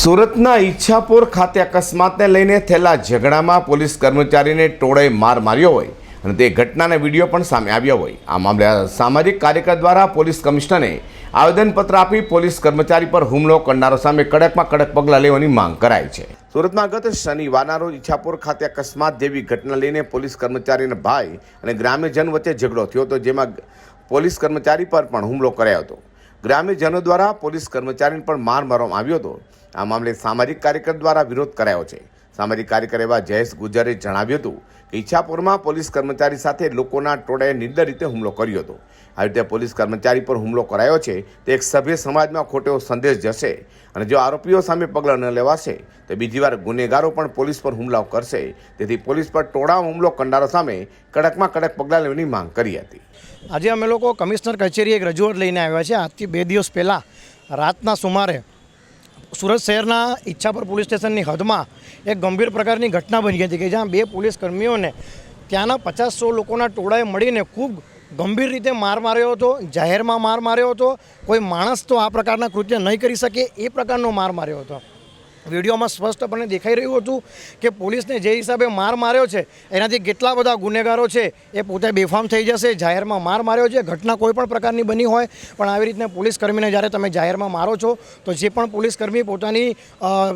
સુરતના ઈચ્છાપુર ખાતે અકસ્માતને લઈને થયેલા ઝઘડામાં પોલીસ કર્મચારીને ટોળે માર માર્યો હોય અને તે ઘટનાના વીડિયો પણ સામે આવ્યો હોય. આ મામલે સામાજિક કાર્યકર દ્વારા પોલીસ કમિશનરને આવેદનપત્ર આપી પોલીસ કર્મચારી પર હુમલો કરનારો સામે કડકમાં કડક પગલાં લેવાની માંગ કરાઈ છે. સુરતમાં ગત શનિવારના રોજ ઈચ્છાપુર ખાતે અકસ્માત જેવી ઘટના લઈને પોલીસ કર્મચારીના ભાઈ અને ગ્રામ્યજન વચ્ચે ઝઘડો થયો હતો, જેમાં પોલીસ કર્મચારી પર પણ હુમલો કરાયો હતો. ગ્રામ્યજનો દ્વારા પોલીસ કર્મચારીને પણ માર મારવામાં આવ્યો હતો. આ મામલે સામાજિક કાર્યકર દ્વારા વિરોધ કરાયો છે. સામાજિક કાર્યકર એવા જયેશ ગુજરે જણાવ્યું હતું કે ઈચ્છાપુરમાં પોલીસ કર્મચારી સાથે લોકોના ટોળાએ નિર્દય રીતે હુમલો કર્યો હતો. આવી રીતે પોલીસ કર્મચારી પર હુમલો કરાયો છે, તે એક સભ્ય સમાજમાં ખોટો સંદેશ જશે અને જો આરોપીઓ સામે પગલાં ન લેવાશે, તો બીજી વાર ગુનેગારો પણ પોલીસ પર હુમલાઓ કરશે. તેથી પોલીસ પર ટોળા હુમલો કરનારો સામે કડકમાં કડક પગલાં લેવાની માંગ કરી હતી. આજે અમે લોકો કમિશનર કચેરી એક રજૂઆત લઈને આવ્યા છે. આજથી બે દિવસ પહેલાં રાતના સુમારે સુરત શહેરના ઈચ્છાપુર પોલીસ સ્ટેશનની હદમાં એક ગંભીર પ્રકારની ઘટના બની હતી કે જ્યાં બે પોલીસ કર્મીઓને ત્યાંના પચાસ સો લોકોના ટોળાએ મળીને ખૂબ ગંભીર રીતે માર માર્યો હતો, જાહેરમાં માર માર્યો હતો. કોઈ માણસ તો આ પ્રકારના કૃત્ય નહીં કરી શકે એ પ્રકારનો માર માર્યો હતો. વિડીયોમાં સ્પષ્ટપણે દેખાઈ રહ્યું હતું કે પોલીસને જે હિસાબે માર માર્યો છે, એનાથી કેટલા બધા ગુનેગારો છે, એ પોતે બેફામ થઈ જશે, જાહેરમાં માર માર્યો છે, ઘટના કોઈ પણ પ્રકારની બની હોય, પણ આવી રીતના પોલીસ કર્મીને જ્યારે તમે જાહેરમાં મારો છો, તો જે પણ પોલીસકર્મી પોતાની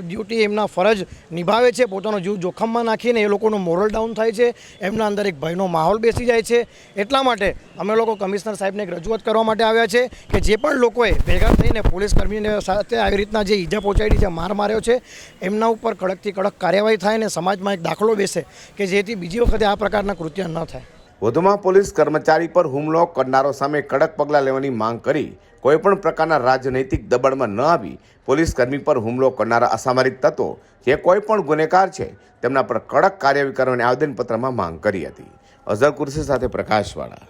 ડ્યુટી એમના ફરજ નિભાવે છે, પોતાનો જીવ જોખમમાં નાખીને એ લોકોનું મોરલ ડાઉન થાય છે, એમના અંદર એક ભયનો માહોલ બેસી જાય છે. એટલા માટે અમે લોકો કમિશનર સાહેબને એક રજૂઆત કરવા માટે આવ્યા છે કે જે પણ લોકોએ ભેગા થઈને પોલીસ કર્મીને સાથે આવી રીતના જે ઈજા પહોંચાડી છે, માર માર્યો છે એમના ઉપર કડકથી કડક કાર્યવાહી થાય અને સમાજમાં એક દાખલો બેસે કે જેથી બીજી વખતે આ પ્રકારના કૃત્ય ન થાય. વધુમાં પોલીસ કર્મચારી પર હુમલો કરનારો સામે કડક પગલાં લેવાની માંગ કરી કોઈપણ પ્રકારના રાજનૈતિક દબાણમાં ન આવી પોલીસ કર્મી પર હુમલો કરનારા અસામરિક તત્વો જે કોઈ પણ ગુનેગાર છે તેમના પર કડક કાર્યવાહી કરવાની આવેદનપત્રમાં માંગ કરી હતી. અઝર કુર્સી સાથે પ્રકાશવાળા.